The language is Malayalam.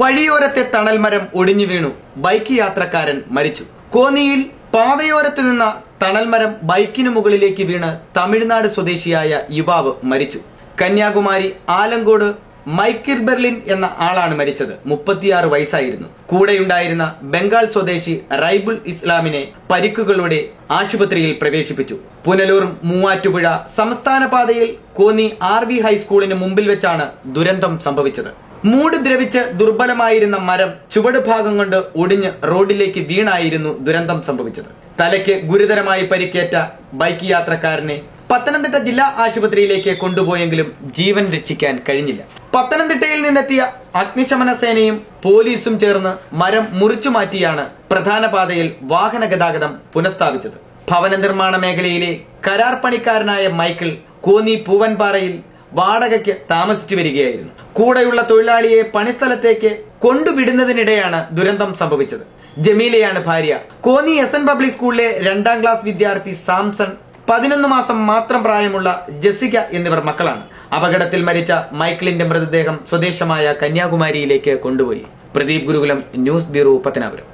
വഴിയോരത്തെ തണൽമരം ഒടിഞ്ഞു വീണു. ബൈക്ക് യാത്രക്കാരൻ മരിച്ചു. കോന്നിയിൽ പാതയോരത്ത് നിന്ന തണൽമരം ബൈക്കിനു മുകളിലേക്ക് വീണ് തമിഴ്നാട് സ്വദേശിയായ യുവാവ് മരിച്ചു. കന്യാകുമാരി ആലങ്കോട് മൈക്കിൾ ബെർലിൻ എന്ന ആളാണ് മരിച്ചത്. മുപ്പത്തിയാറ് വയസ്സായിരുന്നു. കൂടെയുണ്ടായിരുന്ന ബംഗാൾ സ്വദേശി റൈബുൾ ഇസ്ലാമിനെ പരിക്കുകളോടെ ആശുപത്രിയിൽ പ്രവേശിപ്പിച്ചു. പുനലൂർ മൂവാറ്റുപുഴ സംസ്ഥാന പാതയിൽ കോന്നി ആർ വി ഹൈസ്കൂളിന് മുമ്പിൽ വെച്ചാണ് ദുരന്തം സംഭവിച്ചത്. മൂട് ദ്രവിച്ച് ദുർബലമായിരുന്ന മരം ചുവട് ഭാഗം കൊണ്ട് ഒടിഞ്ഞ് റോഡിലേക്ക് വീണായിരുന്നു ദുരന്തം സംഭവിച്ചത്. തലയ്ക്ക് ഗുരുതരമായി പരിക്കേറ്റ ബൈക്ക് യാത്രക്കാരനെ പത്തനംതിട്ട ജില്ലാ ആശുപത്രിയിലേക്ക് കൊണ്ടുപോയെങ്കിലും ജീവൻ രക്ഷിക്കാൻ കഴിഞ്ഞില്ല. പത്തനംതിട്ടയിൽ നിന്നെത്തിയ അഗ്നിശമന സേനയും പോലീസും ചേർന്ന് മരം മുറിച്ചു മാറ്റിയാണ് പ്രധാന പാതയിൽ വാഹന ഗതാഗതം പുനഃസ്ഥാപിച്ചത്. ഭവന നിർമ്മാണ മേഖലയിലെ കരാർ പണിക്കാരനായ മൈക്കിൾ കോന്നി പൂവൻപാറയിൽ വാടകയ്ക്ക് താമസിച്ചു വരികയായിരുന്നു. കൂടെയുള്ള തൊഴിലാളിയെ പണിസ്ഥലത്തേക്ക് കൊണ്ടുവിടുന്നതിനിടെയാണ് ദുരന്തം സംഭവിച്ചത്. ജമീലയാണ് ഭാര്യ. കോന്നി എസ് എൻ പബ്ലിക് സ്കൂളിലെ രണ്ടാം ക്ലാസ് വിദ്യാർത്ഥി സാംസൺ പതിനൊന്ന് മാസം മാത്രം പ്രായമുള്ള ജെസിക എന്നിവർ മക്കളാണ്. അപകടത്തിൽ മരിച്ച മൈക്കിളിന്റെ മൃതദേഹം സ്വദേശമായ കന്യാകുമാരിയിലേക്ക് കൊണ്ടുപോയി. Pradeep Gurukulam news bureau Pathanapuram.